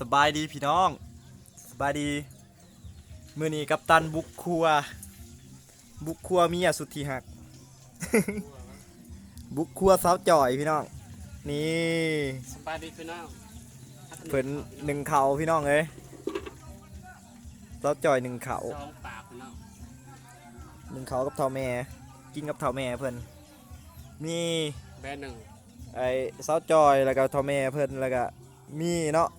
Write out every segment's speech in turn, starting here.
สบายดีพี่น้องสบายดี มื้อนี้กัปตันบุกครัว บุกครัวเมียสุดที่หัก บุกครัวสาวจ่อยพี่น้อง นี่สบายดีพี่น้องเพิ่นหนึ่งเขาพี่น้องเอ้ยสาวจ่อยหนึ่งเขาสองปากพี่น้องหนึ่งเขากับเท่าแม่ กินกับเท่าแม่เพิ่นนี่แบนหนึ่งไอ้สาวจอยแล้วก็ทอแม่เพิ่นแล้วก็มีเนาะ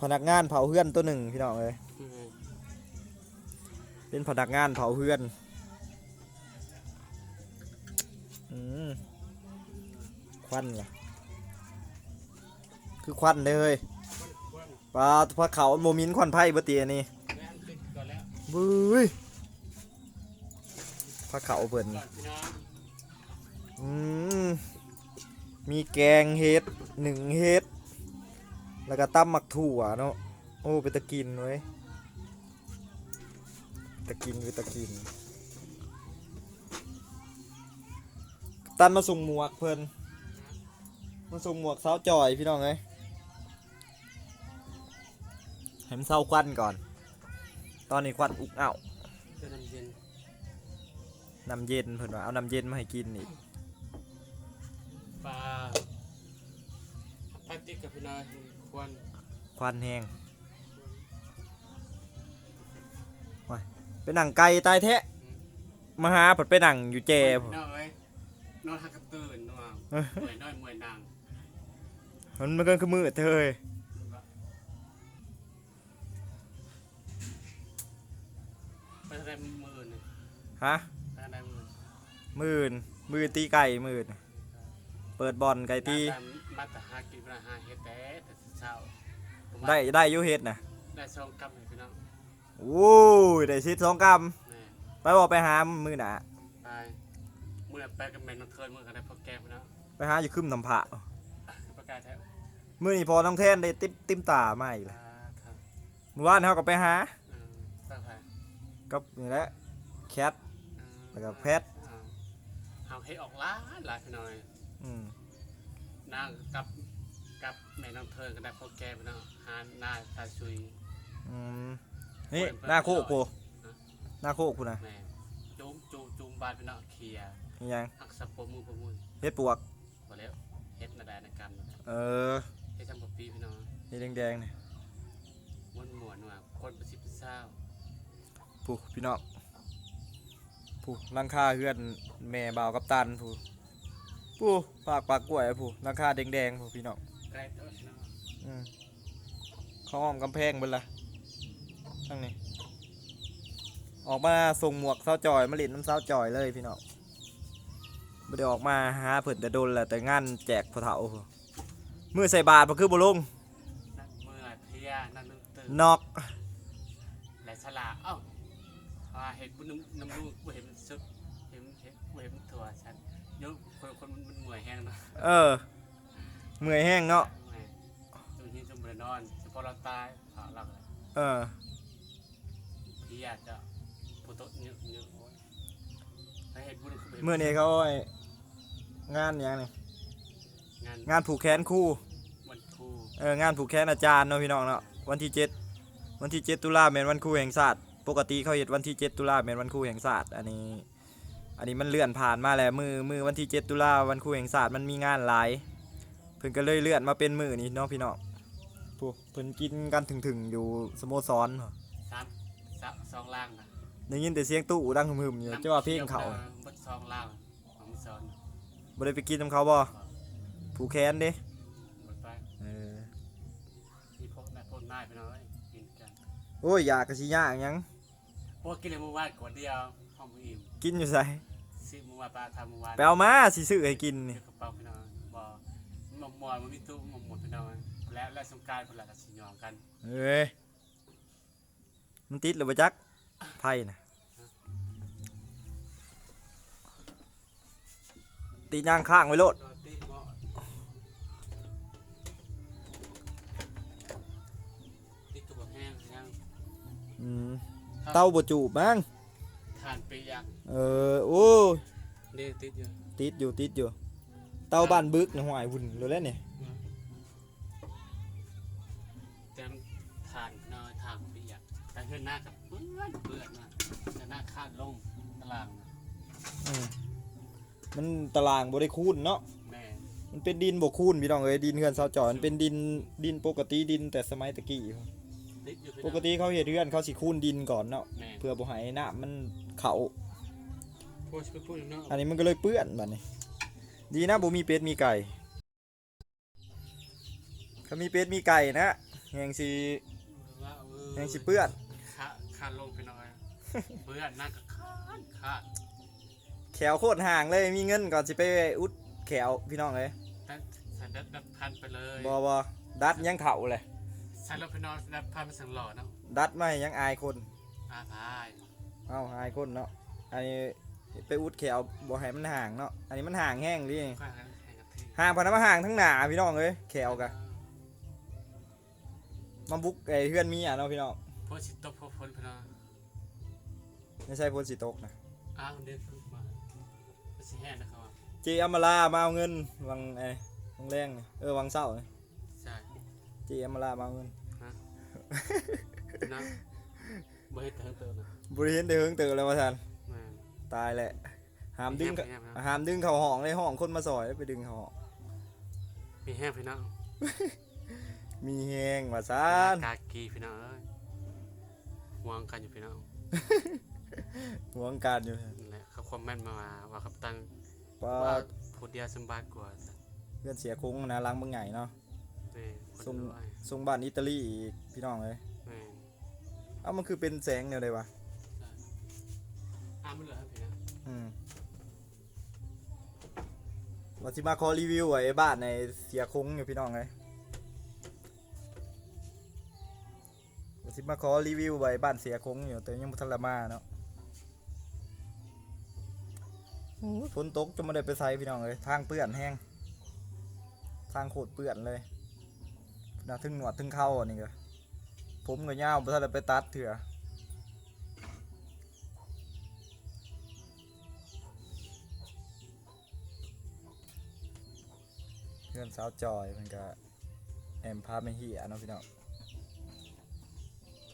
พนักงานเผาเฮือนตัวหนึ่งพี่น้องเอ้ยอืมเป็นพนักงานเผาเฮือนอืมควันล่ะคือควันเลยเฮ้ยปลาพระเขาโมมินควันไผ่บ่เตียนี่แบนติดก่อนแล้วบุ้ยพระเขาเพิ่นก่อนพี่น้องอืมมีแกงเห็ดหนึ่งเห็ด แล้วก็ตั้มหมักถั่วเนาะโอ้เป็นตะกินไว้ยตะกินเป็นตะกินตันมาส่งหมวกเพิ่นมาส่งหมวกเสาวจอยพี่น้องเอ้ยให้มันเศร้าควันก่อน ตอนนี้ควันอุกเอาน้ำเย็นน้ำเย็นเพิ่นว่าเอาน้ำเย็นมาให้กินอีกปลาปลาติดกับพี่น้อง ควรควันแห้งว้ายเป็นหนังไก่ตายแท้มาหาผดไปหนังอยู่เจพี่น้องเอ้ยนอนหักกระตื่นนอนเมื่อยน้อยเมื่อยนางมันมันก็คือมือเธอเอ้ยไปทางใดมือนี่ฮะไปทางใดมือมือนมือตีไก่มือนเปิดบอลไก่ตีมามาแต่หากินเวลาหาเฮ็ดแต่ แต่เช้าผมว่าได้ได้อยูเฮ็ดนะได้สองกำเลยพี่น้องโอ้ยได้ชิดสองกรัมแม่ไปบอกไปหามือหนาไปเมื่อไปกับแม่น้องเทินเมื่อกันได้พอแก้พี่น้องไปหาอยู่คึมน้ำผะประกาศแท้มือนี่พอน้องแทนได้ติ๊มติ๊มตาไม่เลยอ่าครับเมื่อวานเขาก็ไปหาอืมตั้งแต่กับนี่แหละแคท อืมแล้วก็แพทอ่าเอาให้ออกล้านหลายพี่น้อย อืมนางกับ กับแม่น้องเทินก็ได้พอแก้พี่น้องหาหน้าตาชุย อืมนี่หน้าโคกกูหน้าโคกกูนะแม่จุ้มจูจุ้มบานพี่น้องเคลียร์นี่ยังหักสะโพกมือประมุนเฮ็ดปวกพอแล้วเฮ็ดนาดาในกรรมเออเฮ็ดทำปปีพี่น้องนี่แดงๆนี่ม้วนหมวนว่าคนประสิทธิ์เศร้าผู้พี่น้องผู้ลังคาเฮือนแม่บ่าวกับตันผู้ผู้ปากปากกล้วยผู้ลังคาแดงๆผู้พี่น้อง ใกล้ตัวพี่น้องอืมเขาอ้อมกำแพงเบิดละทั้งนี้ ออกมาส่งหมวกเสาจอยมาเล่นน้ำเสาจอยเลยพี่น้องไม่ได้ออกมาหาเพิ่นแต่โดนแหละแต่งานแจกพอเถาพู้มือใส่บาทบ่คือบ่ลงนั่งเมื่อยเพลียนั่งนึกตื่นนอกและฉลาดเอ้าว่าเห็นบุญน้ำน้ำลูกบ่เห็นมันซึกเห็นเห็นบ่เห็นมันถั่วฉันเดี๋ยกคนคนมันมันเหนื่อยแห้งเนาะเออ เมื่อยแห้งเนาะแม่จนที่จมบ่ได้นอนเฉพาะเราตายผาเราเลยเออเพลียจะผู้โตเยอะเยอะโอ้ยถ้เห็นบุญคือบ่ห็เมื่อนี้เขาไอ้งานหยังนี่งานงานผูกแขนคู่วันครูเอองานผูกแขนอาจารย์เนาะพี่น้องเนาะวันที่เจ็ดวันที่เจ็ดตุลาแม่นวันครูแห่งศาสตร์ปกติเขาเฮ็ดวันที่เจ็ดตุลาแม่นวันครูแห่งศาสตร์อันนี้ อันนี้มันเลื่อนผ่านมาแล้วมือมือวันที่เจ็ดตุลาวันครูแห่งศาสตร์มันมีงานหลาย เพิ่นก็เลยเลื่อนมาเป็นมือนี้เนาะพี่น้องผู้เพิ่นกินกันถึงๆอยู่สโมสรสามสามสองล่างนะได้ยินแต่เสียงตู้ดังหึมๆอยู่เจ้าว่าเพลงเขาบดสองล่างของสอนบ่ได้ไปกินนํเขาบ่ผูกแขนเด้บดไปเออมีพวกนายพวกนายไปหน่อยกินกันโอ้ยอยากกะสิยากหยังพวกกินเลยเมื่อวานก่อนเดียวห้องมืออิ่มกินอยู่ไสซื้อเมื่อวานปลาทำเมื่อวานไปเอามาสิซื้อให้กินนี่เดี๋ยวกระเป๋าพี่น้องบ่ห มกหมอนมันมีตู้หมกหมดพี่น้องและและสงกรารพลัดสิยองกันเอ้ยมันติดหรือบ่จักไพ่น่ะตีย่างข้างไว้โลดนอนตีหม้อติดกระบอกแห้งยังอืมเต้าบ่จูบมั้งทานไปยังเออโอ้ยนี่ติดอยู่ติดอยู่ติดอยู่ เต้าบ้านบึกนะหวายวุ่นเลยแล้วเนี่ยเต็มทานเนยทางเปียกแต่เฮือนหน้ากับเปื้อนเปื้อนนะแต่หน้าคาดลงตารางนะอืมมันตารางบ่ได้คูณเนาะแม่มันเป็นดินบ่คูณพี่น้องเอ้ยดินเฮือนเสาจอมันเป็นดินดินปกติดินแต่สมัยตะกี้ติดอยู่พี่ปกติเขาเฮ็ดเฮือนเขาสิคูณดินก่อนเนาะแม่เพื่อบ่ให้น้ำมันเข้าพูดพูดเนาะอันนี้มันก็เลยเปื้อนบัดนี้ ดีนะบ่มีเป็ดมีไก่ถ้ามีเป็ดมีไก่นะแหงสิว่าเออแหงสิเปื้อนคาคาดลงพี่น้อยเปื้อนหน้ากับคาดคาดแขวโคตรห่างเลยมีเงินก่อนสิไปอุดแขวพี่น้องเอ้ยแต่ใส่ดับดับพันไปเลยบ่บ่ดัดยังเฒ่าเลยใส่รถพี่น้อยดับพันไปสังหล่อเนาะดัดมาให้ยังอายคนอาพายเอ้าอายคนเนาะอันนี้ ไปอุดแขวบ่ให้มันห่างเนาะอันนี้มันห่างแห้งดิก็ให้แข่งกับทีห่างพอนะมาห่างทั้งหน้าพี่น้องเอ้ยแขวกะมาบุกไอ้เพื่อนมีอะเนาะพี่น้องพวกสิตบพวกคนพี่น้อยไม่ใช่พ้นสิตกนะอ้าวเดินฝึกมาไม่ใช่แห่นะครับเจอมมาลามาเอาเงินวังไอ้วังแรงนี่เออวังเศร้านี่ใช่เจอมมาลามาเอาเงิน นะบ่ให้เติมเติมนะบริเห็นเดืองเตือเลยว่าท่านแม่ ตายแหละหามดึงแห้งๆนะหามดึงเขาห้องในห้องคนมาซอยแล้วไปดึงเขาห้องมีแห้งพี่น้องมีแหงว่าซานกากีพี่น้องเอ้ยห่วงกันอยู่พี่น้องหวงการอยู่นั่นแหละเขาคอมเมนต์มาว่าคับตังป้าว่าพูดเดียวสมบัติกว่าเพื่อนเสียคุ้งนะล้างเมืองใหญ่เนาะแม่คนส่งรวยส่งบ้านอิตาลีอีกพี่น้องเลยแม่เอ้ามันคือเป็นแสงแนวใดวะอ้าไม่เหลือพี่นะอืมว่าสิมาขอรีวิวไอ้บ้านในเสียคุ้งอยู่พี่น้องเลยว่าสิมาขอรีวิวไว้บ้านเสียคุ้งอยู่แต่ยังบ่ทันละมาเนาะโอ้ยฝนตกจนไม่ได้ไปใส่พี่น้องเลยทางเปื้อนแห้งทางโคตรเปื้อนเลยนะถึงหนวดถึงเข้าอันนี้ก็ผมก็ยาวบ่ทันได้ไปตัดเถื่อ พื่อนสาวจอยมันก็แอมพาไม่เหียเนาะพี่น้อง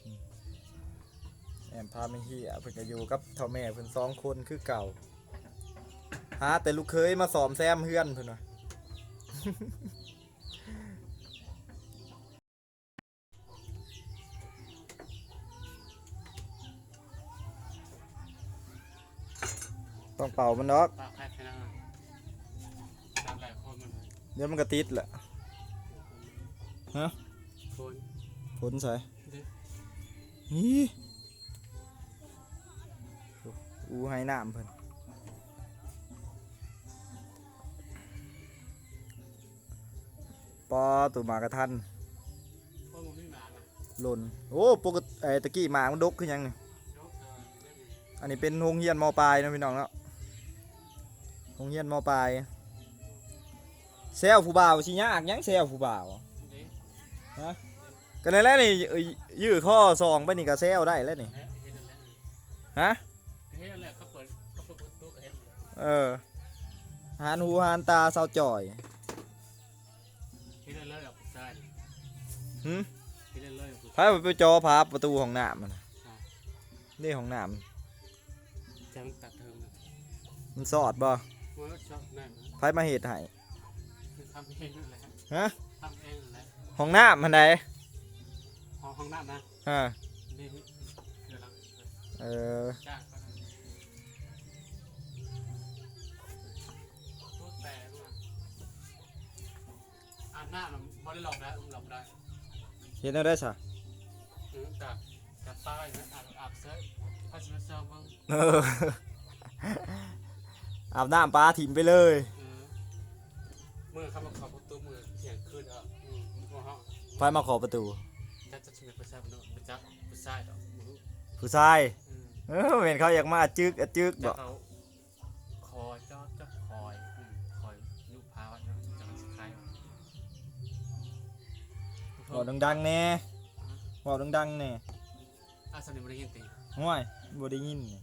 อืมแอมพาไม่เหียเพิ่นก็อยู่กับเท่าแม่เพิ่นสองคนคือเก่าหาแต่ลูกเคยมาสอมแซมเพื่อนเพิ่นว่ะต้องเป่ามันดอกปากแพ้พี่น้องตามหลายคนมัน เลยเดี๋ยวมันก็ติดแหละคนผลใส่เด้อนี่อูให้น้ำเพิ่นปอตัวหมากระทันพวกมึงไม่มานะหล่นโอ้ปกติไอ้ตะกี้หมามันดกคือหยังนี่ยกเออเล่นอันนี้เป็นโรงเรียนมปลายเนาะพี่น้องเนาะโรงเรียนมปลาย แซวผู้บ่าวสิยากหยังแซวผู้บ่าวเด้อก็นั่นแหละนี่เอ้ยยื้อข้อซองไปนี่ก็แซวได้แล้วนี่และเฮ็ดนั่นแหละฮะเฮ็ดนั่นแหละเขาเปิดเขาเปิดประตูก็เฮ็ดเลยเออหานหูหานตาเศร้าจ่อยเฮ็ดนั่นเลยกับผู้ชายหึเฮ็ดนั่นเลยกับผู้พาไปจอพาประตูห้องน้ำมันน่ะนี่ห้องน้จังตัดเทอมนะำมันสอดบ่มันก็ชอบนั่นนะไผมาเหตุให้คือ ทำเองนั่นแหละฮะทำเองนั่นแหละห้องน้ำมันใดห้องห้องน้ำนะฮะนี่นี่เดี๋ยวเราเออจ้างก็ได้พูดแต่ว่าอาบน้ำมันบ่ได้หลอกได้มันหลอกได้เห็นแล้วได้ซะอืมกับกับป้าอย่างนั้นอาบอาบเสื้อพัชมาเซอร์บ้างเอออาบน้ำปลาถิ่มไปเลย ไผมาขอประตูจะจะชิมประชาชนประจักผู้ชายดอกมือผู้ชายอืมเออเห็นเขาอยากมาจึกอะจึกจะบ่เขาคอยเจ้าเจ้าคอยอืมคอยยุพาวเนาะจะมาสิใครบอกดังๆแน่บอกดังๆแน่อาสนิมได้ยินตีห่วยบ่ได้ยินนี่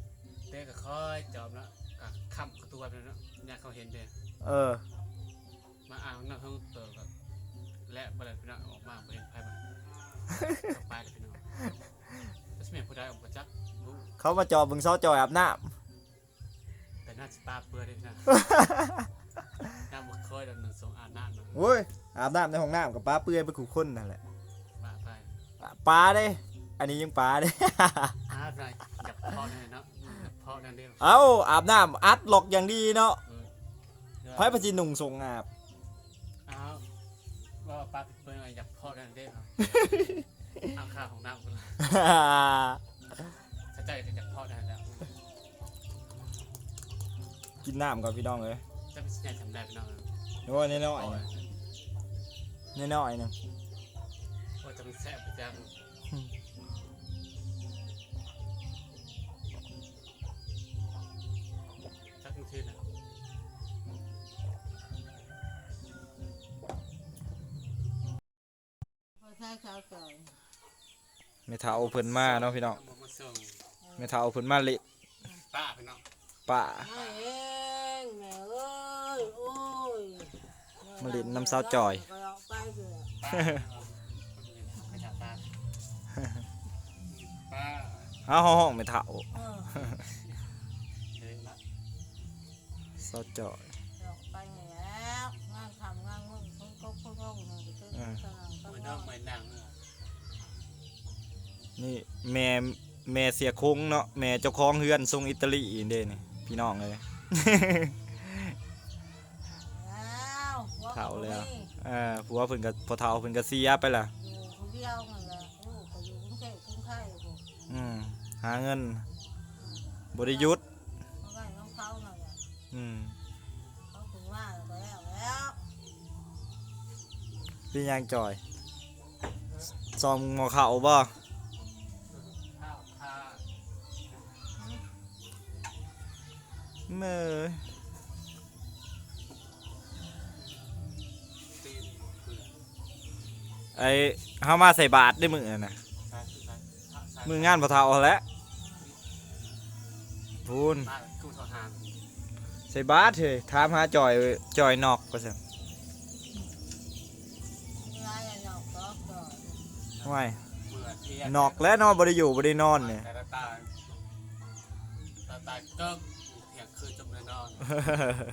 เต้ก็คอยจอบแล้วก็คำกับตัวไปแล้วเนาะอยากเขาเห็นเด้เออมาอ่านหน้าห้องเติมกับและบริเวณพี่น้องออกมาบ ไปเลยพี่น้องแล้วสมัยผู้ใดออกมาจักรู้เขามาจอบึงเซาจอยอาบน้แต่หน่าจะปาเปื้อนเลยนะน้ำบุกเคยดำหนึ่งสองอาบน้ำหนึ่งำโว้ยอาบน้ำในห้องน้ำกับป้าเปื่อยไปขู่คนนั่นแหละมาไปป้าเด้ อันนี้ยังป้าเด้อาบไรอยากเพาะเลยเนาะอยากเพาะนั่นเดียวเอ้าอาบน้ำอัดหลอกอย่างดีเนาะเออไพ่ปจีนุ่งทรงอาบ อ้าวว่าปลาเปื้อยากเพาะนั่นเดียว เอาข้าวของน้ำกันถ้าใจจะอยากเพาะนั่นแล้วกินน้ำก่อนพี่น้องเลยจะเป็นสิ่งทำได้พี่น้องโอ้ยน้อยโอ้ๆยนะน้อยๆหนึงโอ้ยจะเป็นแซ่บประจังจักทีนะพอใช้ชาวจอย ไม่เท้าเพิ่นมาเนาะพี่น้องมามาส่งไม่เท้าเพิ่นมาเละป้าพี่น้องป่าไม่เองแม่เอ้ยโอ้ยมาเล่นน้ำสาวจอยก็เอาไปเถอะป้าไม่ถามป้าป้าเอาห้องไม่เท้าเออเดินละเซาจอยเอาไปแล้วงานทำงานมึงคนก็คนก็มึงก็คือสนามก็มือ น้องมือหนังเนอะนี่แม่แม่เสียคงเนาะแม่เจ้าของเฮือนทรงอิตาลีเด้นี่พี่น้องเลยแล้วหัเฒ่าแล้วก็บ่มีเอ่าผัวเพิ่นก็พอเฒ่าเพิ่นก็เสียไปละอยู่คนเดียวนั่นแหละลูกก็อยู่กรุงเทพกรุงไทยผมอืมหาเงินบ่ได้หยุดเขาก็ให้น้องเขานั่นแหละอืมเขาถึงว่าแล้วแล้วเป็นหยังจอยซอมหมอข้าวบ่ เมื่อตีนเปลือกไอ้เฮามาใส่บาตรได้มื้อนั่นน่ะใส่ใส่ผ้าใส่มื้องานพอเฒ่าแหล้วพูนผ้ากู้ทหารใส่บาตรเฮ้ยถามหาจอยจอยนอกว่าซั่นยายอะเนาะก็จอยห่วยเมื่อเที่ยงนอกแล้วนอนบ่ได้อยู่บ่ได้นอนเนี่ยแต่ละตาตาตาเกิ้งเที่ยงคืนจม เลยนอน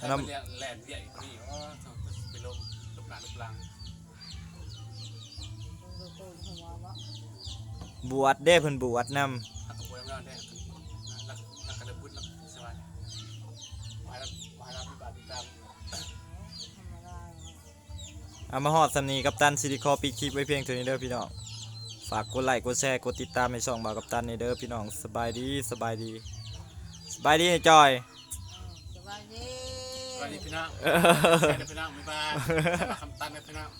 อันนั้นแหลนแหลนเวียอีกนี่อ๋อไปลมลุกหนาลุกหลังคุณก็ตื่นหัววะบวชเด้เพิ่นบวชนำหักกระบวยไม่นอนได้นักนักกระบุญนักสบายมาแล้วมาแล้วมีบาดมีกรรมธรรมดาเอามาฮอดสำนีกับตันซิลิคอปีคลิปไว้เพียงเท่านี้เด้อพี่น้อง ฝากกดไลค์กดแชร์กดติดตามในช่องบ่าวกับตันนี่เด้อพี่น้องสบายดีสบายดี สบายดีจอยสบายดีสวัสดีพี่น้องสวัสดีพี่น้องบ๊ายบายคำตันนะพี่น้อง